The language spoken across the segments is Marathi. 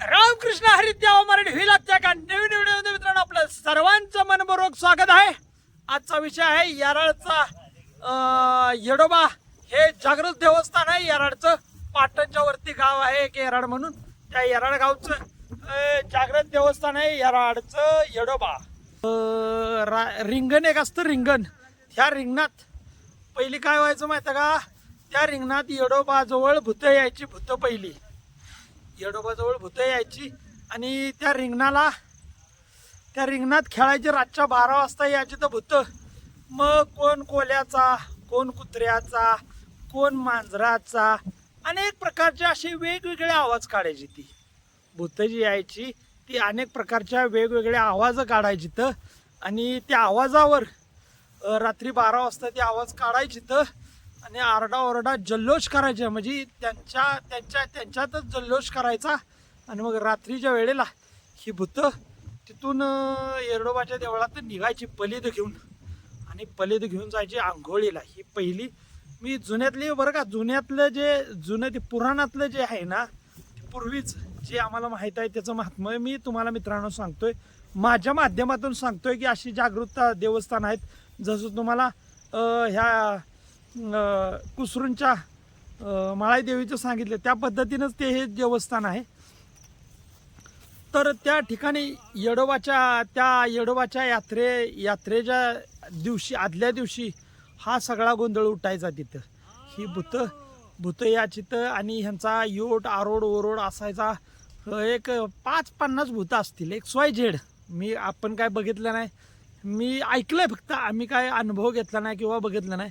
रामकृष्ण हरी मराठी व्हिल आजच्या नवीन व्हिडिओ मित्रांनो आपलं सर्वांचं मनपूर्वक स्वागत आहे. आजचा विषय आहे याराळचा येडोबा. हे जागृत देवस्थान आहे याराडचं पाटणच्या वरती गाव आहे एक येराड म्हणून. त्या येराड गावचं जागृत देवस्थान आहे येराडचं येडोबा. रा- रिंगण एक असतं रिंगण. ह्या रिंगणात पहिली काय व्हायचं माहिती का? त्या रिंगणात येडोबाजवळ भूत यायची भूत पहिली. येडोबाजवळ भूतं यायची आणि त्या रिंगणाला त्या रिंगणात खेळायचे रातच्या बारा वाजता यायची तर भुतं. मग कोण कोल्याचा कोण कुत्र्याचा कोण मांजराचा अनेक प्रकारचे असे वेगवेगळे आवाज काढायची ती. भुतं जी यायची ती अनेक प्रकारच्या वेगवेगळ्या आवाज काढायची तर. आणि त्या आवाजावर रात्री बारा वाजता ती आवाज काढायची तर आणि आरडाओरडा जल्लोष करायचे. म्हणजे त्यांच्या त्यांच्या त्यांच्यातच जल्लोष करायचा. आणि मग रात्रीच्या वेळेला ही भूतं तिथून येरडोबाच्या देवळात निघायची पलीद घेऊन. आणि पलीद घेऊन जायची आंघोळीला. ही पहिली मी जुन्यातली बरं का जुन्यातलं जे जुनं ते पुराणातलं जे आहे ना ते पूर्वीच जे आम्हाला माहीत आहे त्याचं महात्म्य मी तुम्हाला मित्रांनो सांगतोय. माझ्या माध्यमातून सांगतोय की अशी जागरूकता देवस्थान आहेत. जसं तुम्हाला ह्या कुसरूंच्या माळाई देवीचं सांगितलं. त्या पद्धतीनंच ते हे देवस्थान आहे. तर त्या ठिकाणी येडोबाच्या त्या येडोबाच्या यात्रे यात्रेच्या दिवशी आदल्या दिवशी हा सगळा गोंधळ उठायचा तिथं. ही भूत भूत या चितं आणि ह्यांचा योट आरोड ओरोड असायचा. एक पाच पन्नास भूतं असतील एक स्वाय झेड. मी आपण काय बघितलं नाही. मी ऐकलंय फक्त आम्ही काय अनुभव घेतला नाही किंवा बघितलं नाही.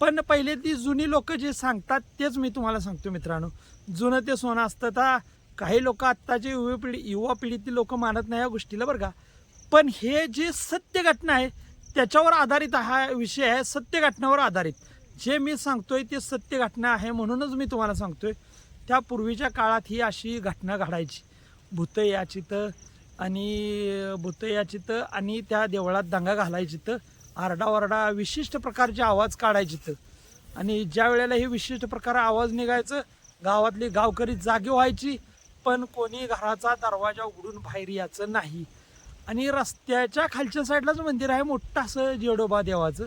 पण पहिले ती जुनी लोक जे सांगतात तेच मी तुम्हाला सांगतो मित्रांनो. जुनं ते सोनं असतं तर काही लोक आत्ताची युवा पिढी युवा पिढीतील लोक मानत नाही या गोष्टीला बरं का. पण हे जे सत्य घटना आहे त्याच्यावर आधारित हा विषय आहे सत्य घटनावर आधारित. जे मी सांगतोय ते सत्य घटना आहे म्हणूनच मी तुम्हाला सांगतोय. त्या पूर्वीच्या काळात ही अशी घटना घडायची. भूत याचित आणि भूत याचित आणि त्या देवळात दंगा घालायची तर आरडाओरडा विशिष्ट प्रकारचे आवाज काढायचे तर आणि ज्या वेळेला हे विशिष्ट प्रकार आवाज निघायचं गावातली गावकरी जागी व्हायची पण कोणी घराचा दरवाजा उघडून बाहेर यायचं नाही. आणि रस्त्याच्या खालच्या साईडलाच मंदिर आहे मोठं असं जेडोबा देवाचं.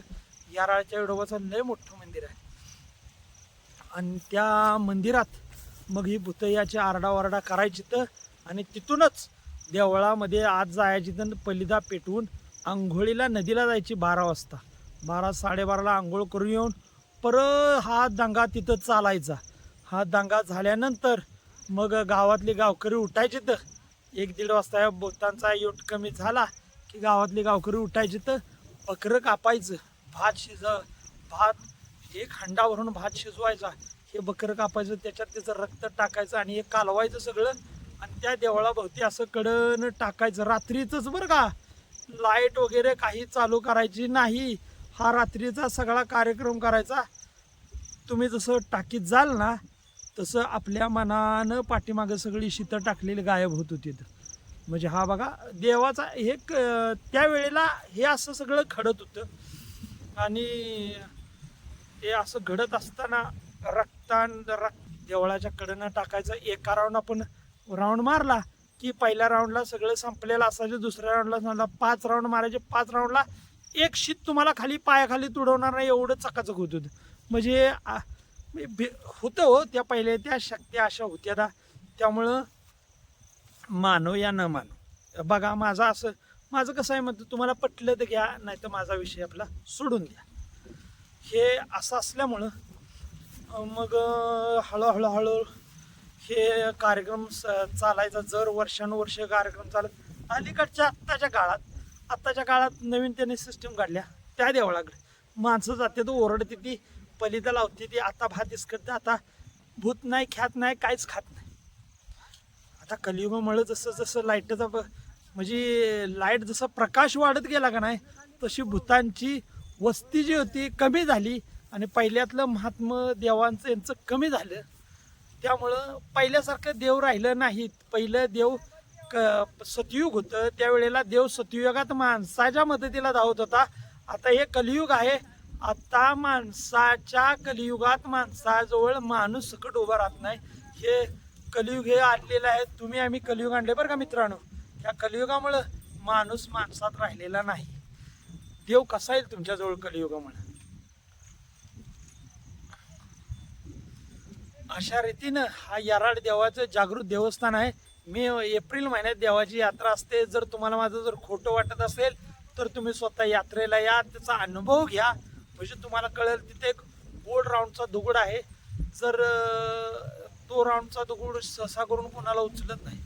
याराळच्या येडोबाचं लय मोठं मंदिर आहे. आणि त्या मंदिरात मग ही भुतयाची आरडाओरडा करायची तर आणि तिथूनच देवळामध्ये आत जायची तर पलिदा पेटवून आंघोळीला नदीला जायची बारा वाजता. बारा साडेबाराला आंघोळ करून येऊन परत हा दंगा तिथं चालायचा. हा दंगा झाल्यानंतर मग गावातली गावकरी उठायची तर एक दीड वाजता या बोटांचा योट कमी झाला की गावातली गावकरी उठायची तर बकरं कापायचं भात शिज भात एक हंडावरून भात शिजवायचा. हे बकरं कापायचं त्याच्यात त्याचं रक्त टाकायचं आणि हे कालवायचं सगळं आणि त्या देवळाभोवती असं कडन टाकायचं. रात्रीचंच बरं का. लाइट वगैरे काही चालू करायची नाही. हा रात्रीचा सगळा कार्यक्रम करायचा. तुम्ही जसं टाकीत जाल ना तसं आपल्या मनानं पाठीमागं सगळी शीतं टाकलेली गायब होत होती म्हणजे हा बघा देवाचा हे क- त्यावेळेला हे असं सगळं घडत होतं. आणि हे असं घडत असताना रक्तान रक्त देवळाच्या कडनं टाकायचं. एका राऊंड आपण राऊंड मारला की पहिल्या राऊंडला सगळं संपलेलं असायचं दुसऱ्या राऊंडला समजा पाच राऊंड मारायचे पाच राऊंडला एक शीत तुम्हाला खाली पायाखाली तुडवणार नाही एवढं चकाचक होत होतं. म्हणजे आ- होतं हो त्या पहिले त्या शक्त्या अशा होत्या ना त्यामुळं मानो या न मानो. बघा माझं असं माझं कसं आहे म्हणतो तुम्हाला पटलं तर घ्या नाही तर माझा विषय आपला सोडून द्या. हे असं असल्यामुळं मग हळूहळू हळू हे कार्यक्रम स- चालायचा जर वर्षानुवर्ष कार्यक्रम चालत अलीकडच्या आत्ताच्या काळात आत्ताच्या काळात नवीन त्यांनी सिस्टीम काढल्या. त्या देवळाकडे. माणसं जाते तो ओरडते ती पलिता लावते ती आता भात इसकडते आता भूत नाही ख्यात नाही काहीच खात नाही. आता कलियुगामुळे जसं जसं लाईटचा म्हणजे लाइट जसं प्रकाश वाढत गेला का नाही तशी भूतांची वस्ती जी होती कमी झाली. आणि पहिल्यातलं महात्मा देवांचं यांचं कमी झालं. त्यामुळं पहिल्यासारखं देव राहिलं नाहीत. पहिलं देव क सतयुग होतं. त्यावेळेला देव सतयुगात माणसाच्या मदतीला धावत होता. आता हे कलियुग आहे. आता माणसाच्या कलियुगात माणसाजवळ माणूस सकट उभा राहत नाही. हे कलियुग हे आणलेलं आहे. तुम्ही आम्ही कलियुग आणले बरं का मित्रांनो? या कलियुगामुळं माणूस माणसात राहिलेला नाही. देव कसा येईल तुमच्याजवळ कलियुगामुळे? अशा रीतीनं हा याराड देवाचं जागृत देवस्थान आहे. मे एप्रिल महिन्यात देवाची यात्रा असते. जर तुम्हाला माझं जर खोटं वाटत असेल तर तुम्ही स्वतः यात्रेला या. त्याचा अनुभव घ्या. म्हणजे तुम्हाला कळेल तिथे एक गोल राऊंडचा दगड आहे. जर तो राऊंडचा दगड सहसा करून कोणाला उचलत नाही.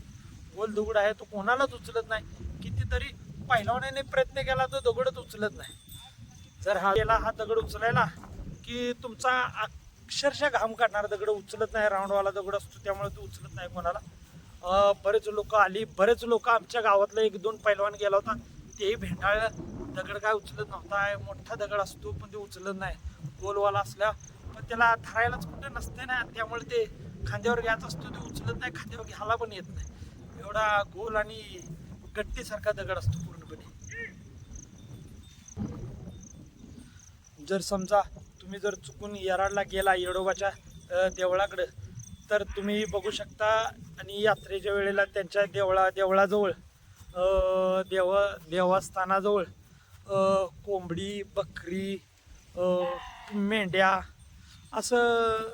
गोल दगड आहे तो कोणालाच उचलत नाही. कितीतरी पहिलवानाने प्रयत्न केला तो दगडच उचलत नाही. जर हा गेला हा दगड उचलायला की तुमचा अक्षरशः घाम काढणारा दगड उचलत नाही राऊंडवाला दगड असतो त्यामुळे तो उचलत नाही कोणाला. बरेच लोक आली बरेच लोक आमच्या गावातला एक दोन पैलवान गेला होता. तेही भेंडाळ दगड काय उचलत नव्हता मोठा दगड असतो पण ते उचलत नाही. गोलवाला असल्या पण त्याला धरायलाच कुठे नसते ना त्यामुळे ते खांद्यावर घ्यायचा असतो ते उचलत नाही खांद्यावर घ्यायला पण येत नाही. एवढा गोल आणि गट्टीसारखा दगड असतो पूर्णपणे. जर समजा तुम्ही जर चुकून येराडला गेला येडोबाच्या देवळाकडं तर तुम्ही बघू शकता आणि यात्रेच्या वेळेला त्यांच्या देवळा देवळाजवळ देव देवस्थानाजवळ कोंबडी बकरी मेंढ्या असं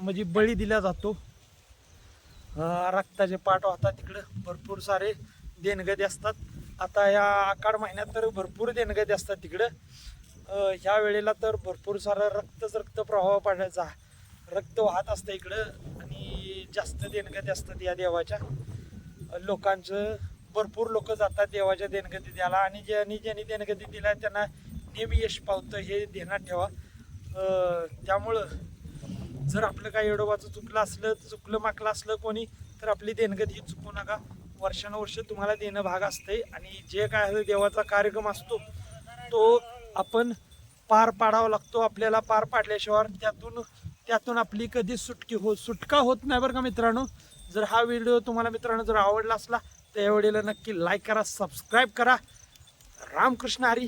म्हणजे बळी दिला जातो. रक्ताचे पाठ होतात तिकडं. भरपूर सारे देणगदी असतात. आता या आकाड महिन्यात तर भरपूर देणगदी असतात तिकडं. ह्या वेळेला तर भरपूर सारा रक्तच रक्त प्रवाह पाडायचा रक्त वाहत असतं इकडं आणि जास्त देणगती असतात या देवाच्या. लोकांचं भरपूर लोक जातात देवाच्या देणगती द्यायला आणि ज्यांनी ज्यांनी देणगती दिल्या त्यांना नेहमी यश पावतं हे ध्यानात ठेवा. त्यामुळं जर आपलं काही येडोबाचं चुकलं असलं चुकलं माकलं असलं कोणी तर आपली देणगती चुकू नका. वर्षानुवर्ष तुम्हाला देणं भाग असते आणि जे काय देवाचा कार्यक्रम असतो तो आपण पार पाडावा लागतो आपल्याला पार पाडल्याशिवाय त्यातून त्यातून आपली कधी सुटकी हो सुटका होत नाही बरं का मित्रांनो. जर हा व्हिडिओ तुम्हाला मित्रांनो जर आवडला असला तर या व्हिडिओला नक्की लाईक करा सबस्क्राईब करा. रामकृष्ण हरी.